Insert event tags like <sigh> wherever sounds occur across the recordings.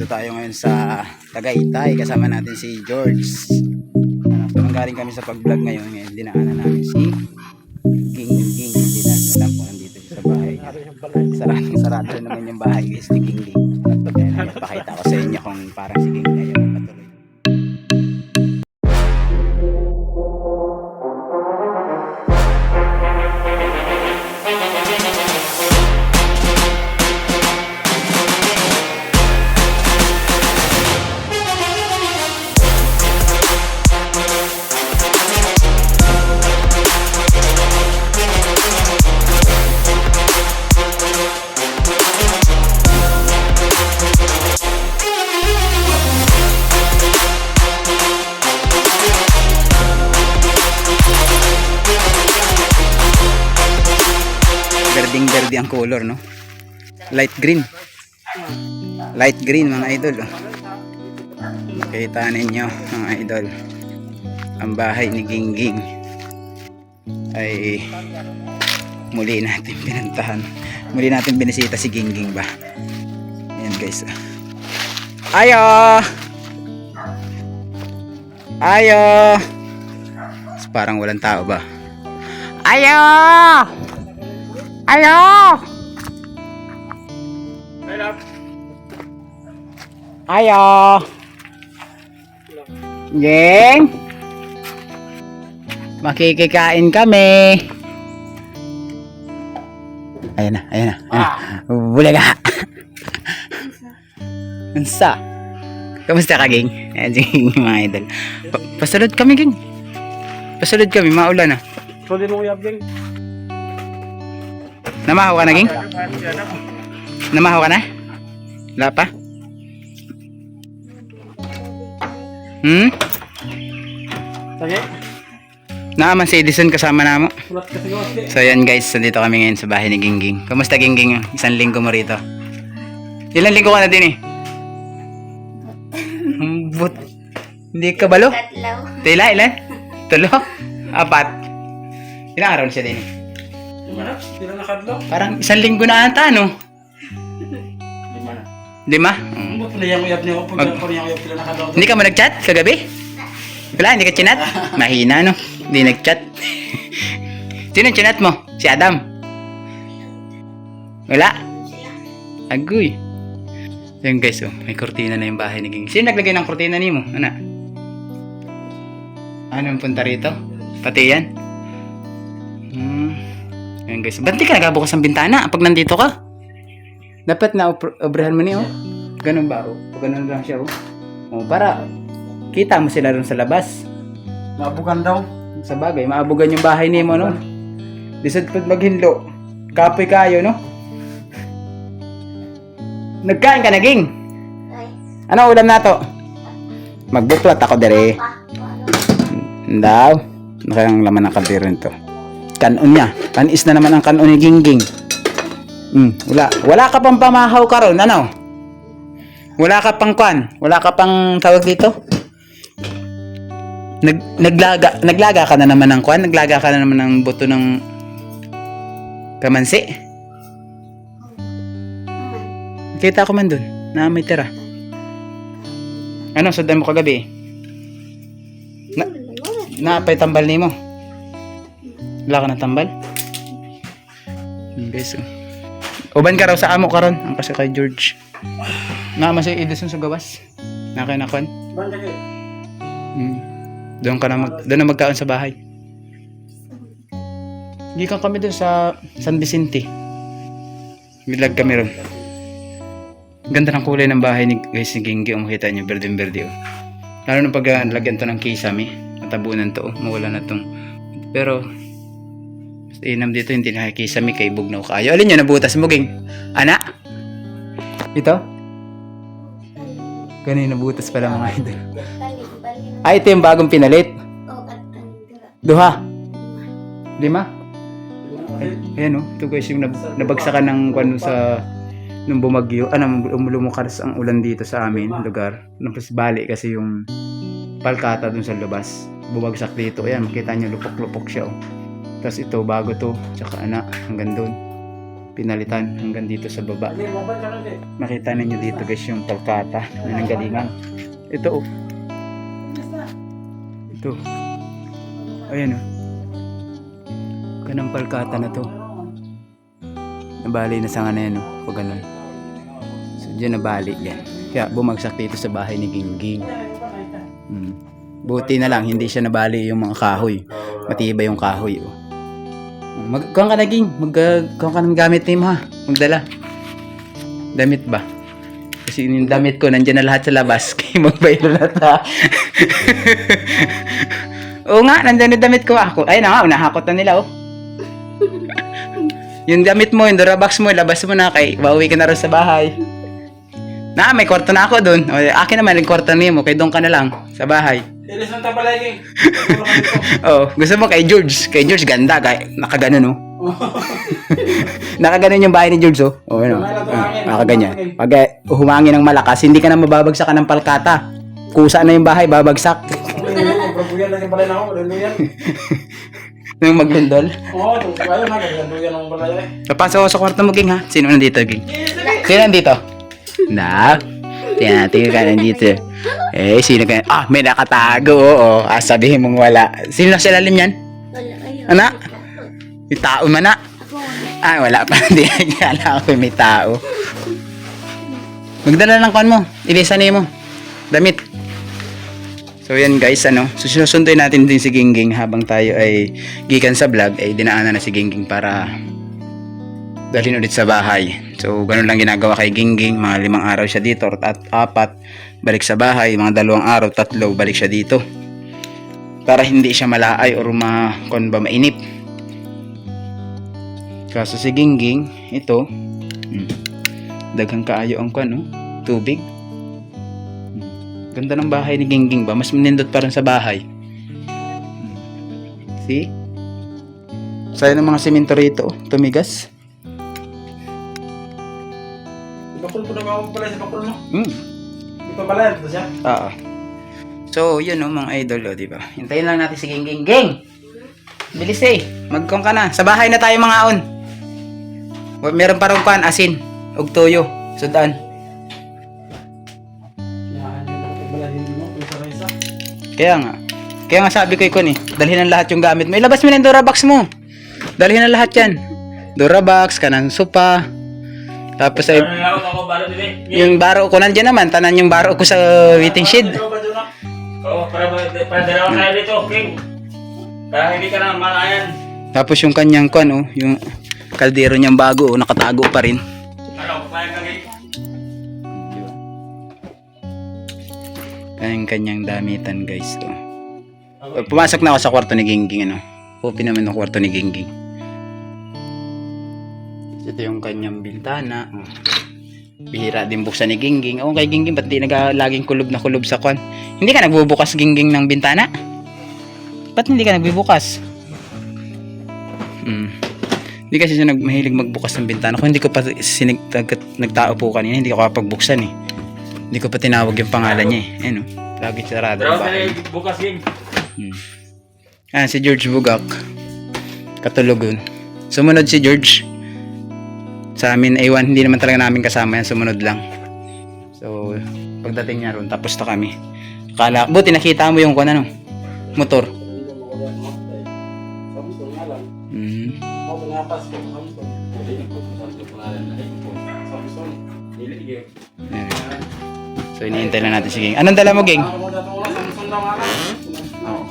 Nandito tayo ngayon sa Tagaytay. Kasama natin si George. Ano, galing kami sa pag-vlog ngayon. Ngayon dinaanan namin si King King. Hindi natin alam kung nandito sa bahay. Sarado, sarado naman yung bahay guys ni King King. Kaya pakita ko sa inyo kung parang si King ang color no. Light green. Light green mga idol. oh. Makita ninyo mga idol. Ang bahay ni Gingging ay muli natin pinuntahan. Muli natin binisita si Gingging ba. Ayan guys. oh. Ayo! Ayo! Parang walang tao ba? Ayo! Ayo! Ayo! Geng! Makikikain kami. Ayan na, ayan na. Ayan na. Bulaga. Ansa? Kamusta ka, Geng? Ayan, sige, <laughs> mga idol. Pa- pasalod kami, Geng. Pasalod kami, maulan na. Pwede mo uyab din. Namahaw ka na, Geng? Namahaw ka na? Wala pa? Hmm? Sige. Naaman si Edison kasama ko. Sige. So yan guys, nandito kami ngayon sa bahay ni Gingging. Kamusta Gingging? Isang linggo mo rito. Ilang linggo ka na din eh? But, hindi ka balo? Tatlaw. Tila, ilan? Tulo? Apat? Ilang araw na siya din eh? Na? Pila na kadlo? Parang isang linggo na ata, no? Lima na. Lima? Hmm. Ano pala yung uyab niyo? Pag Mag- ako yung uyab pila na kadlo. Hindi ka mo nag-chat kagabi? Wala, hindi ka chinat? Mahina, no? Hindi nag-chat. <laughs> Sino chinat mo? Si Adam? Wala? Agoy. Yan guys, oh, may kortina na yung bahay ni King. Sino naglagay ng kortina ni mo? Ano? Ano ang punta rito? Pati yan? Hmm. Yan guys. Ba't di ka nagabukas ang bintana pag nandito ka? Dapat na obrahan mo niyo. Oh. Ganun ba? Oh? O ganun lang siya. Oh. Oh, para kita mo sila rin sa labas. Mabugan daw. Sa bagay, maabugan yung bahay ni mo, no? Disad pag maghinlo. Kapoy kayo, no? Nagkain ka na, Ging? Ay, Ano ulam na to? Magbuklat ako dere. Daw. Ano kayang laman ng kaldero nito? Kanon niya. Panis na naman ang kanon ni Gingging. Hmm, wala. Wala ka pang pamahaw karon, ano? Wala ka pang kwan? Wala ka pang tawag dito? Nag, naglaga, naglaga ka na naman ng kwan? Naglaga ka na naman ng buto ng kamansi? Kita ko man dun, na may tira. Ano, sundan mo kagabi? Na, Naapay tambal nimo. Wala ka ng tambal? Oh. Uban ka raw sa amo karon ang kasi kay George. Naama si Edison sa gawas. Na kwan. Banda kayo. Hmm. Doon ka na mag doon na magkaon sa bahay. Gikan kami doon sa San Vicente. Milag kami ron. Ganda ng kulay ng bahay ni guys ni Gingi. Kung makita niyo, berde berde oh. Lalo na pag ah, lagyan to ng kisame. Matabunan to oh. Mawala na tong. Pero inam dito hindi nakikisame kay bugnaw kayo. Alin yun nabutas mo ging? Ana? Ito? Kanina butas pala mga idol. Ay, ito yung bagong pinalit. Duha. Lima. Ayan oh. Ito guys yung nab- nabagsakan ng kwan sa nung bumagyo. Ah, nung lumulumukas ang ulan dito sa amin lugar. Tapos bali kasi yung palkata dun sa labas. Bumagsak dito. Ayan, makita nyo lupok-lupok siya oh. Tapos ito, bago to. Tsaka anak, hanggang dun. Pinalitan hanggang dito sa baba. Makita ninyo dito guys yung palkata na nanggalingan. Ito oh. Ito. Ayan oh. Ganang palkata na to. Nabali na sa na yan oh. Pag ganun. So dyan nabali yan. Kaya bumagsak dito sa bahay ni Gingging. Hmm. Buti na lang hindi siya nabali yung mga kahoy. Matibay yung kahoy oh. Mag kuha ka na Ging. Mag uh, kuha ka ng gamit ni ha. Magdala. Damit ba? Kasi yung damit ko, nandyan na lahat sa labas. <laughs> Kaya magbaylo na ta. <laughs> Oo nga, nandyan yung damit ko. Ako, ay na nga, unahakot na nila, oh. <laughs> yung damit mo, yung Durabox mo, labas mo na kay pauwi ka na rin sa bahay. Na, may kwarto na ako doon. Akin naman yung kwarto niyo mo, kay doon ka na lang sa bahay. Ilis ng tabalay, King. Oh, gusto mo kay George. Kay George ganda, kay nakaganon oh. <laughs> Nakaganon yung bahay ni George oh. Oh, ano. Ah, nakaganyan. Pag eh, humangin ng malakas, hindi ka na mababagsakan ng palkata. Kusa na yung bahay, babagsak. <laughs> Pagbuyan lang yung balay na ako. Daluyan. Nung maglindol. Oo, ayaw na. Daluyan ang balay. Papasok ako sa kwarto mo, Ging, ha? Sino nandito, Ging? Sino nandito? Na? Tingnan natin ka nandito. Eh, sino ka? Ah, may nakatago, oo. Ah, sabihin mong wala. Sino na sa lalim yan? Wala, ayun. Anak? May tao man na. Wala. Ah, wala pa. <laughs> Hindi kala ko may tao. Magdala ng kwan mo. Ilisan mo. Damit. So yan guys, ano, so sinusunduin natin din si Gingging habang tayo ay gikan sa vlog, ay dinaanan na si Gingging para dalhin ulit sa bahay. So ganun lang ginagawa kay Gingging, mga limang araw siya dito at apat balik sa bahay, mga dalawang araw, tatlo balik siya dito. Para hindi siya malaay or ma, kon mainip. Kaso si Gingging, ito, hmm, daghang kaayo ang kwan, no? tubig. Hmm, Ganda ng bahay ni Gingging ba? Mas manindot pa rin sa bahay. Hmm. See? Sayang ng mga semento rito, oh, tumigas. Bakul ko na mga balay sa bakul mo. Hmm. Ito balay, ito siya. Oo. So, yun oh, mga idol, oh, di ba? Hintayin lang natin si Gingging. Ging! Bilis eh. Magkong ka na. Sa bahay na tayo mga on. Meron pa rin kwan, asin. Ug toyo. Sudan. Kaya nga. Kaya nga sabi ko ikon eh. Dalhin ang lahat yung gamit mo. Ilabas mo na yung Durabox mo. Dalhin ang lahat yan. Durabox, kanang sopa. Tapos ay, Ano eh. yung baro ko nandiyan naman. Tanan yung baro ko sa waiting shed. Oo, para, para dalawa tayo dito, King. Para hindi ka na malayan. Tapos yung kanyang kwan oh. Yung kaldero niyang bago oh. Nakatago pa rin. Ano, kaya ka, yung kanyang damitan guys. Oh. Pumasok na ako sa kwarto ni Gingging ano. Open naman yung kwarto ni Gingging. Ito yung kanyang bintana. Oh. Bihira din buksan ni Gingging. Oo kay Gingging, ba't di naga laging kulob na kulob sa kwan? Hindi ka nagbubukas Gingging ng bintana? Ba't hindi ka nagbubukas? Hmm. Hindi kasi siya nag, mahilig magbukas ng bintana. Kung hindi ko pa sinig, nag, nagtao po kanina, hindi ko kapagbuksan eh. Hindi ko pa tinawag yung pangalan niya eh. Ayun oh. Lagi sarado ang bahay. bukas, King. Hmm. Ah, si George Bugak. Katulugon. Sumunod si George. Sa amin, A1, hindi naman talaga namin kasama yan. Sumunod lang. So, pagdating niya ron, tapos na kami. Akala, buti nakita mo yung kung ano, motor. Ayan. So, iniintay lang natin si Ging. Anong dala mo, Ging?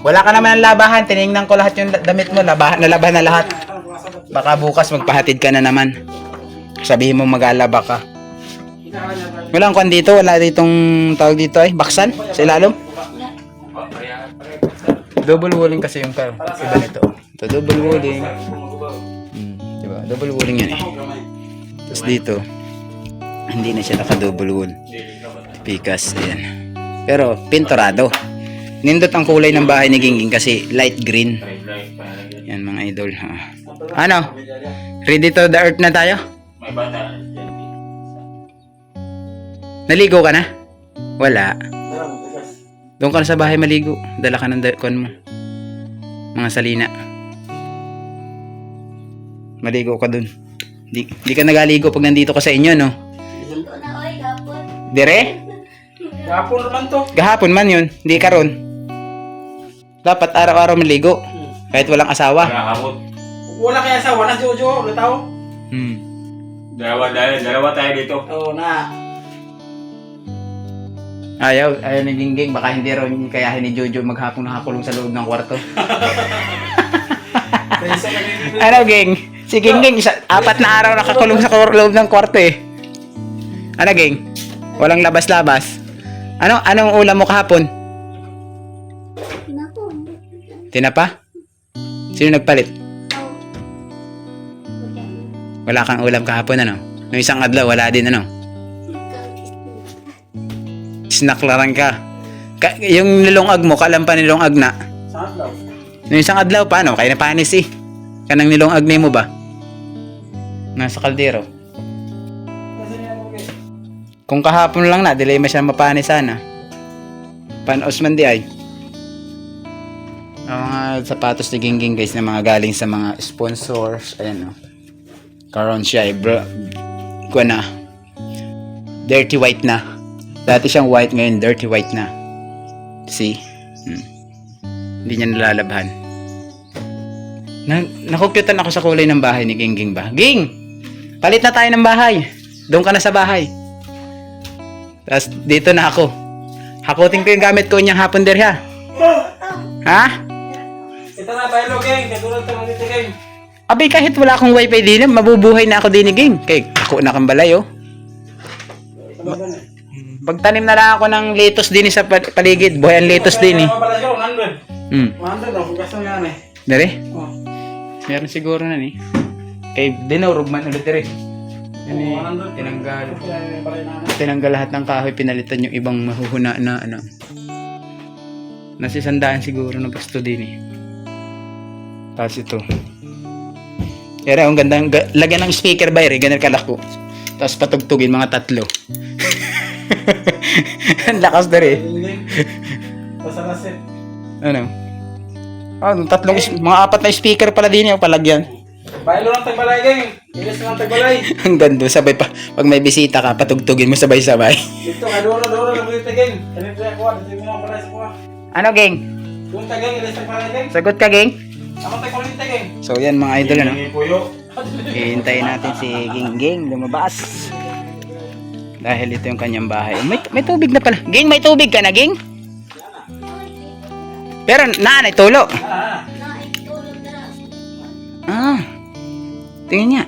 Wala ka naman ng labahan. Tinignan ko lahat yung damit mo. Labahan, nalabahan na lahat. Baka bukas magpahatid ka na naman. Sabihin mo mag-alaba ka. Walang kwan dito, wala ditong tawag dito ay baksan sa ilalim. Double walling kasi yung car. Iba nito. Ito double walling. Hmm, diba? Double walling yan eh. Tapos dito, hindi na siya naka double wall. Pikas, ayan. Pero pinturado. Nindot ang kulay ng bahay ni Gingging kasi light green. Yan mga idol ha. Ano? Ready to the earth na tayo? May bata. Naligo ka na? Wala. Doon ka na sa bahay maligo. Dala ka ng kon mo. Mga salina. Maligo ka dun. Di, di ka nagaligo pag nandito ka sa inyo, no? Na. Dire? Kapon naman to. Gahapon man yun, di karon. Dapat araw-araw maligo. Kahit walang asawa. Wala kaya sa wala Jojo, ulit tao. Hmm. Dalawa, dalawa, dalawa tayo dito. Oo na. Ayaw, ayaw ni Gingging. Baka hindi raw kayahin ni Jojo maghapong nakakulong sa loob ng kwarto. <laughs> Ano, Ging? Si Gingging, isa, apat na araw nakakulong sa loob ng kwarto eh. Ano, Ging? Walang labas-labas. Ano, anong ulam mo kahapon? Naku. Tinapa? Sino nagpalit? Oh. Wala kang ulam kahapon, ano? Nung isang adlaw, wala din, ano? Snack lang ka. ka yung nilongag mo, kalam pa nilongag na. Daw? Nung isang adlaw, paano? Kaya napanis eh. Kanang nilongag na mo ba? Nasa kaldero. Kung kahapon lang na, delay mo siya mapanis sana. Panos man di ay. Ang mga sapatos ni Gingging guys na mga galing sa mga sponsors. Ayan o. Karon siya ay bro. Kuha na. Dirty white na. Dati siyang white ngayon dirty white na. See? Hmm. Hindi niya nalalabhan. Na, nakukyutan ako sa kulay ng bahay ni Gingging ba? Ging! Palit na tayo ng bahay. Doon ka na sa bahay. Tapos dito na ako. Hakutin ko yung gamit ko niyang hapon der ha. Ha? Ito na geng, katulad tayo dito geng. Abay kahit wala akong wifi din, mabubuhay na ako din ni Ging. Kay ako na kang balay oh. Na? Pagtanim na lang ako ng lettuce din sa pa- paligid. Buhay ang lettuce din eh. Mga pala siya, 100. Hmm. 100 daw, kung gusto nga na eh. Dere? Oh. Meron siguro na ni. Kay dinurog man ulit dere. Yan eh, 100. tinanggal. Na. Tinanggal lahat ng kahoy, pinalitan yung ibang mahuhuna na ano. Nasisandaan siguro ng gusto din eh. Tapos ito. Kaya ang ganda, ga- lagyan ng speaker ba eh, ganun kalako. Tapos patugtugin mga tatlo. Ang lakas na rin. Ang lasit. Ano? Ah, tatlong, is- mga apat na speaker pala din yung palagyan. Bailo ng tagbalay geng. Ilis ng tagbalay. Ang ganda, sabay pa. Pag may bisita ka, patugtugin mo sabay-sabay. Dito, kaduro, duro, lang dito geng. Kanito kuha, dito yung pala sa kuha. Ano, geng? Kung ta geng, ilis ng pala geng. Sagot ka, geng? Geng. So, yan mga idol, ano? Hihintayin natin si Gingging lumabas. Dahil ito yung kanyang bahay. Oh, May, may tubig na pala. Ging, may tubig ka na, Ging? Pero nanay, tulo. Ah, tingnan niya.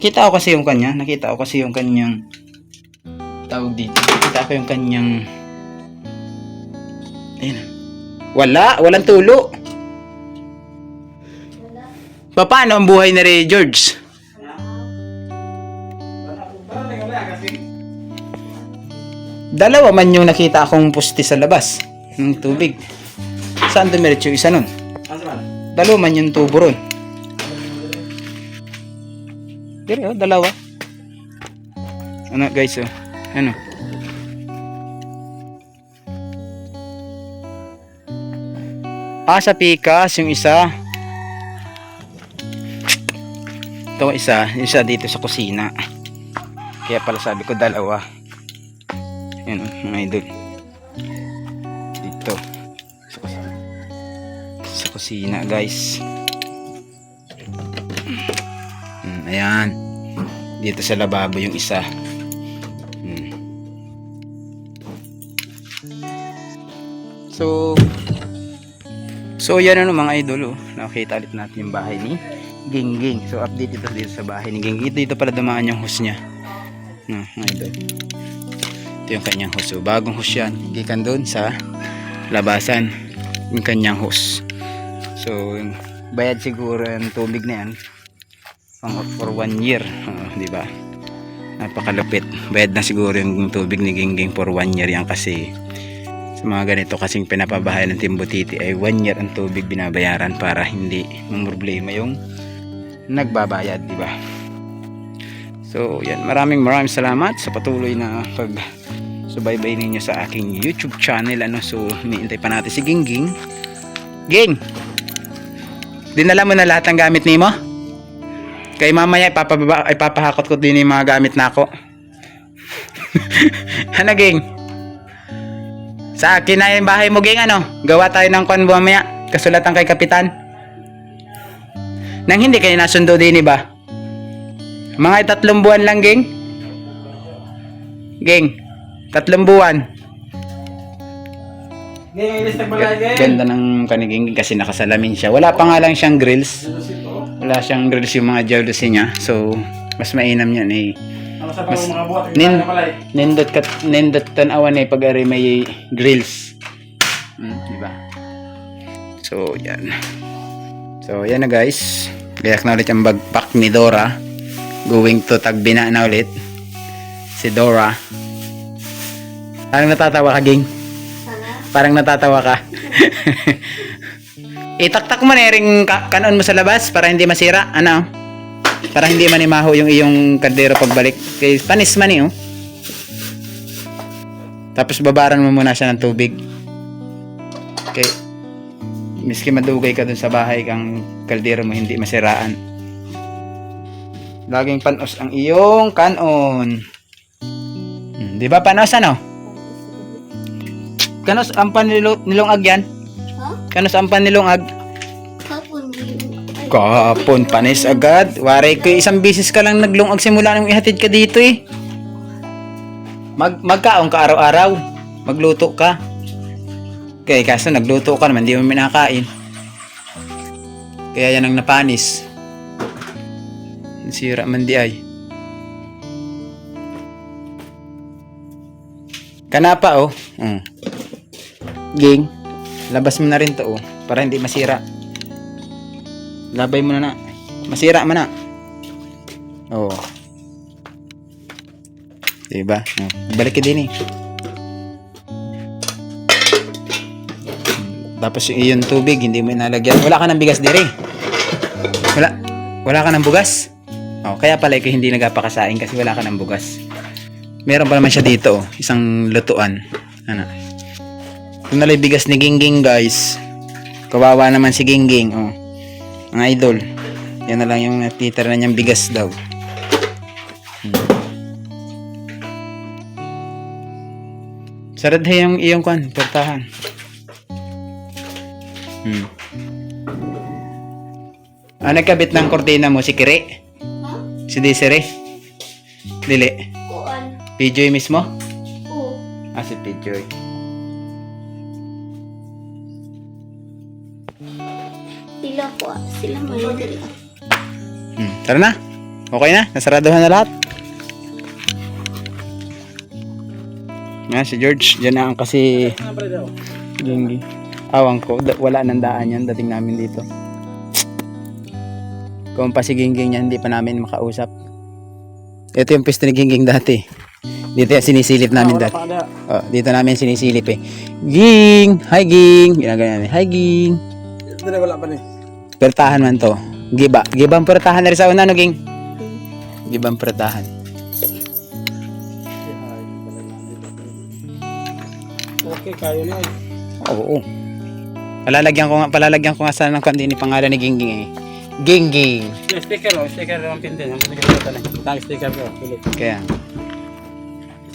Kita ko kasi yung kanya. Nakita ko kasi yung kanyang tawag dito. Nakita ko yung kanyang Ayun. Wala, walang tulo. Paano ang buhay na Ray George? Dalawa man yung nakita akong pusti sa labas ng tubig. Saan dumiretso isa nun? Dalawa man yung tubo ron. Dire, oh, dalawa. Ano guys, oh. Ano? Ah, sa pikas, yung isa. Ito isa, isa dito sa kusina. Kaya pala sabi ko dalawa. Oh, mga idol. Dito. Sa kusina. Sa kusina, guys. Mm, ayan. Dito sa lababo yung isa. Mm. So, so yan ano mga idol. Oh. Nakita natin yung bahay ni Gingging. So, update ito dito sa bahay ni Gingging. Ito, dito pala dumaan yung host niya. No, idol. Ito yung kanyang host. So, bagong host yan. Gikan doon sa labasan. Yung kanyang host. So, bayad siguro yung tubig na yan for one year. Oo, di ba? Napakalupit. Bayad na siguro yung tubig ni Gingging for one year yan kasi sa mga ganito kasing pinapabahay ng Timbutiti ay one year ang tubig binabayaran para hindi problema yung nagbabayad, di ba? So, yan. Maraming maraming salamat sa patuloy na pag subaybay ninyo sa aking YouTube channel. Ano, so, hinihintay pa natin si Gingging. Ging! Dinala mo na lahat ng gamit ni mo? Kay mamaya ipapababa, ipapahakot ko din yung mga gamit na ako. <laughs> ano, Ging? Sa akin na yung bahay mo, Ging, ano? Gawa tayo ng kwan mamaya. Kasulatan kay Kapitan. Nang hindi kayo nasundo din, ba? Mga tatlong buwan lang, Ging. Ging, tatlong buwan. Ganda ng kaniging kasi nakasalamin siya. Wala pa nga lang siyang grills. Wala siyang grills yung mga jealousy niya. So, mas mainam yan eh. Mas- Nin- balay. Nindot kat nindot tanawan eh pag ari may grills. Mm, di ba? So, yan. So, yan na guys. Gayak na ulit ang bagpak ni Dora. Going to Tagbina na ulit. Si Dora. Parang natatawa ka, Ging. Sana. Parang natatawa ka. <laughs> Itaktak mo na ring ka- kanon mo sa labas para hindi masira. Ano? Para hindi manimaho yung iyong kaldero pagbalik. Kay panis man eh, oh. Tapos babaran mo muna siya ng tubig. Okay. Miski madugay ka dun sa bahay kang kaldero mo hindi masiraan. Laging panos ang iyong kanon. Hmm, di ba panos ano? Kanos ang panilong nilongag yan? Ha? Kanos ang panilongag? Kapon Kahapon, panis agad. Wari ko, isang bisis ka lang naglungag simula nung ihatid ka dito eh. Mag, magkaon ka araw-araw. Magluto ka. Kaya kaso nagluto ka naman, di mo minakain. Kaya yan ang napanis. Sira man di ay. Kanapa oh. Mm. Ging, labas mo na rin to oh. Para hindi masira. Labay mo na na. Masira mo na. Oo. Diba? Oh. Balik ka din eh. Tapos yung iyong tubig, hindi mo inalagyan. Wala ka ng bigas dire. Wala. Wala ka ng bugas. Oh, kaya pala ikaw hindi nagapakasain kasi wala ka ng bugas. Meron pa naman siya dito, oh, isang lutuan. Ano? Ito na lang yung bigas ni Gingging, guys. Kawawa naman si Gingging, oh. Mga idol. Yan na lang yung natitira na niyang bigas daw. Hmm. Sarad yung iyong kwan, portahan. Hmm. Ah, nagkabit ng kortina mo si Kire? Ha? Si Desiree? Dili. Kuan. PJ mismo? Oo. Ah, si PJ. Sila po. Sila may diri. Hmm. Tara na. Okay na? Nasaraduhan na lahat. Yan, si George. Diyan na ang kasi? Gingi. Awang ko, wala nang daan yan dating namin dito. Kung pa si Gingging yan, hindi pa namin makausap. Ito yung pwesto ni Gingging dati. Dito yung sinisilip namin Ah, dati. Oh, dito namin sinisilip eh. Ging! Hi Ging! Ginagano namin. Hi Ging! Dili, wala pa ni. Pertahan man to. Giba. Gibang pertahan na rin sa una, no Ging? Gibang pertahan. Okay, kayo na. Oo. Palalagyan ko nga, palalagyan ko nga sana ng kundi ni pangalan ni Gingging eh. Gingging! Yung sticker, oh. Sticker ng Tintin. Ang sticker ito na. Tang sticker ko. Kaya,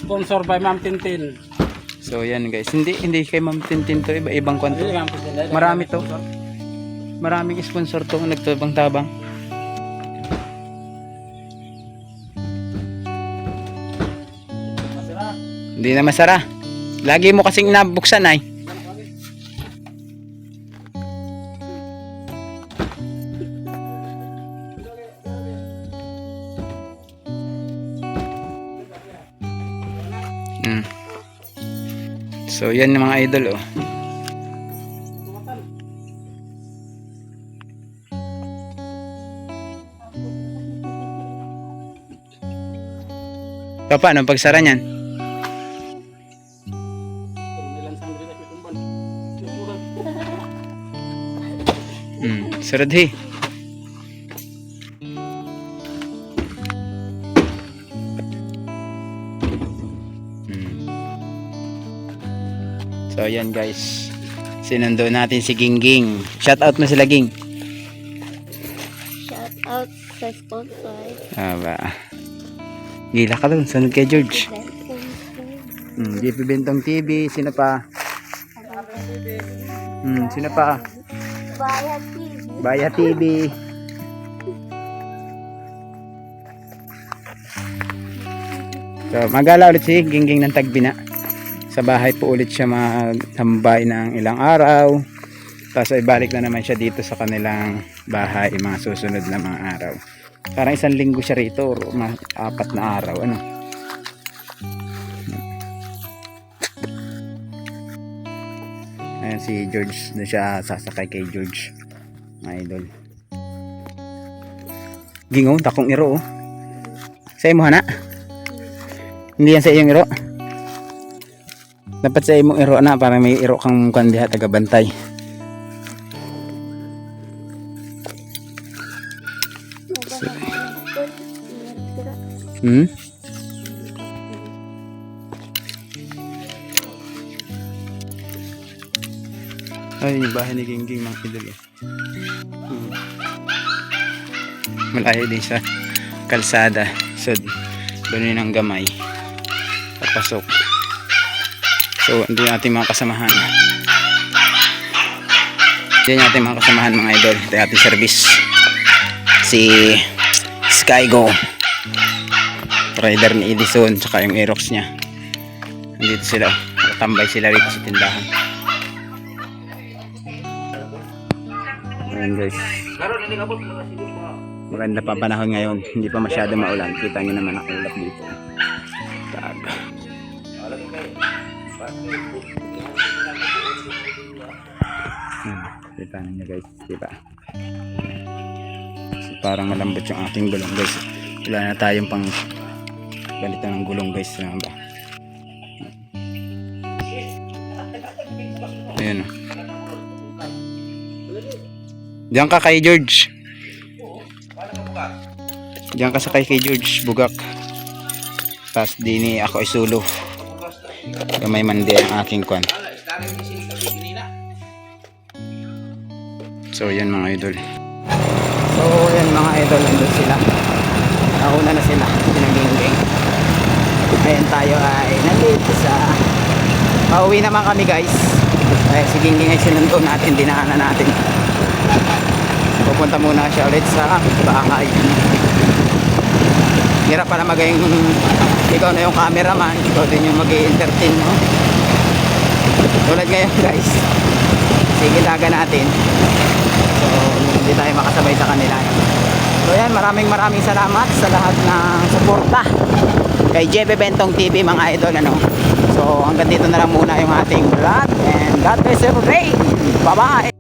Sponsor by Ma'am Tintin. so yan guys. Hindi, hindi kay Ma'am Tintin to. Iba, ibang Tintin. Marami to. Maraming sponsor to nagtabang-tabang. Hindi na masara. Lagi mo kasing nabuksan ay. Mm. So yan mga idol oh. Pa, paano pagsara niyan? Hmm, sarad he. So ayan guys. Sinundo natin si Gingging. Shout out mo sila Ging. Shout out sa sponsor. Aba. Gila ka dun. Sunod kay George. Hmm, JP Bentong TV. Sino pa? Hmm, sino pa? Bayad TV. Baya TV. So, magala ulit si Gingging ng Tagbina. Sa bahay po ulit siya magtambay ng ilang araw. Tapos ay balik na naman siya dito sa kanilang bahay mga susunod na mga araw. Parang isang linggo siya rito or apat na araw. Ano? Ayan si George. Doon siya sasakay kay George. Mga idol. Gingo, takong iro oh. Sa imo hana? Hindi yan sa iyong iro. Dapat sa imong iro na para may iro kang kandiha taga bantay. Hmm? Ay, yung bahay ni Gingging mga idol eh. Hmm. Malayo din sa kalsada. So, doon yun ang gamay. Papasok. So, hindi ating mga kasamahan. Yan yung mga kasamahan mga idol. Ito yung ating service. Si Skygo. Rider ni Edison. Tsaka yung Aerox niya. Nandito sila. Nakatambay sila rito sa tindahan. Ayan guys. Maganda pa panahon ngayon. Hindi pa masyado maulan. Kita nyo naman ang ulap dito. Hmm, kita nyo guys. Diba? So, parang malambot yung ating gulong guys. Wala na tayong pang ganito ng gulong guys. Ano ba? Ayan o. Diyan ka kay George. Diyan ka sa kay kay George Bugak. Tapos dini ako isulo. Gamay man di ang aking kwan. So yan mga idol. So yan mga idol, nandun sila. Nauna na sila, pinagingging. Ngayon tayo ay nandito sa Pauwi naman kami guys. Eh, si Gingging ay sinundo natin, dinaanan natin. Pupunta muna siya ulit sa bahay. Hirap pala maging ikaw na yung cameraman, ikaw din yung mag entertain mo. Tulad ngayon <laughs> guys, sigilaga natin. So, hindi tayo makasabay sa kanila. So yan, maraming maraming salamat sa lahat ng suporta kay JB Bentong TV mga idol. Ano? So hanggang dito na lang muna yung ating vlog and God bless every day. Bye bye!